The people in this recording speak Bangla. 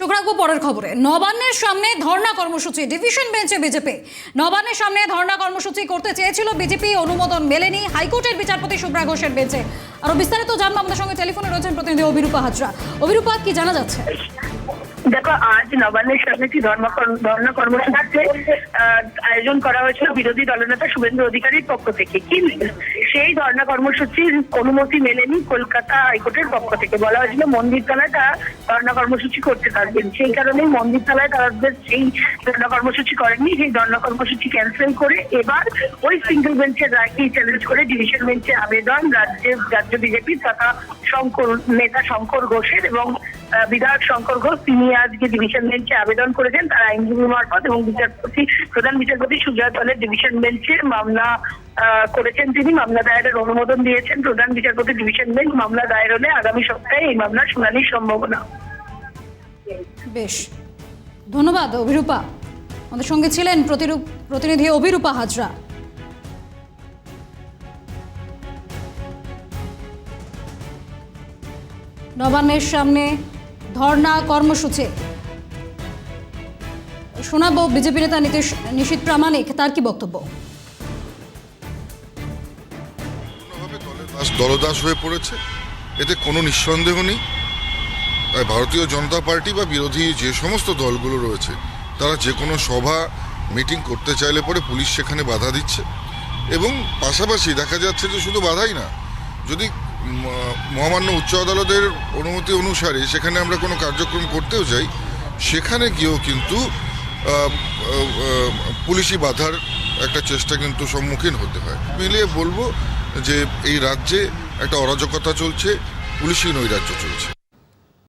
চোখ রাখব পরের খবরে। নবান্নের সামনে ধর্ণা কর্মসূচি ডিভিশন বেঞ্চে বিজেপি নবান্নের সামনে ধর্ণা কর্মসূচি করতে চেয়েছিল বিজেপি অনুমোদন মেলেনি হাইকোর্টের বিচারপতি শুভ্রা ঘোষের বেঞ্চে আরও বিস্তারিত জানব আমাদের সঙ্গে। টেলিফোনে রয়েছেন প্রতিনিধি অভিরূপা হাজরা। অভিরূপা, কি জানা যাচ্ছে? দেখো, আজ নবান্নের সামনে একটি ধর্ণা কর্মসূচিতে আয়োজন করা হয়েছিল বিরোধী দলনেতা শুভেন্দু অধিকারীর পক্ষ থেকে। কিন্তু সেই ধর্ণা কর্মসূচির অনুমতি মেলেনি কলকাতা হাইকোর্টের পক্ষ থেকে। বলা হয়েছিল মন্দির তলায় তারা ধর্ণা কর্মসূচি করতে পারবেন সেই কারণেই মন্দির তলায় তাদের সেই ধর্ণা কর্মসূচি করেননি, সেই ধর্ণা কর্মসূচি ক্যান্সেল করে এবার ওই সিঙ্গেল বেঞ্চের রায়কেই চ্যালেঞ্জ করে ডিভিশন বেঞ্চে আবেদন রাজ্যের, রাজ্য বিজেপি তথা শঙ্কর, নেতা শঙ্কর ঘোষের এবং বিধায়ক শঙ্কর ঘোষ, তিনি আজকে ডিভিশন বেঞ্চে আবেদন করেছেন। তার আইনজীবী মারফত এবং বিচারপতি, প্রধান বিচারপতি সুজয় দলের ডিভিশন বেঞ্চে মামলা করেছেন তিনি। মামলা দায়েরের অনুমোদন দিয়েছেন প্রধান বিচারপতি ডিভিশন বেঞ্চ। মামলা দায়ের হলে আগামী সপ্তাহে এই মামলার শুনানির সম্ভাবনা। বেশ। ধন্যবাদ, অভিরূপা। আমাদের সঙ্গে ছিলেন প্রতিরূপ প্রতিনিধি অভিরূপা হাজরা। নবান্নের সামনে ধর্ণা কর্মসূচি। শোনাবো বিজেপি নেতা নীতিশ নিশীত প্রামাণিক, তার কি বক্তব্য? দলদাস হয়ে পড়েছে? এতে কোনো নিঃসন্দেহ নেই? তাই ভারতীয় জনতা পার্টি বা বিরোধী যে সমস্ত দলগুলো রয়েছে, তারা যে কোনো সভা, মিটিং করতে চাইলে পরে পুলিশ সেখানে বাধা দিচ্ছে। এবং পাশাপাশি দেখা যাচ্ছে যে শুধু বাধাই না, যদি মহামান্য উচ্চ আদালতের অনুমতি অনুসারে সেখানে আমরা কোনো কার্যক্রম করতেও যাই, সেখানে গিয়েও কিন্তু পুলিশি বাধার একটা চেষ্টা কিন্তু সম্মুখীন হতে হয়। মিলিয়ে বলব যে এই রাজ্যে একটা অরাজকতা চলছে, পুলিশি নৈরাজ্য চলছে।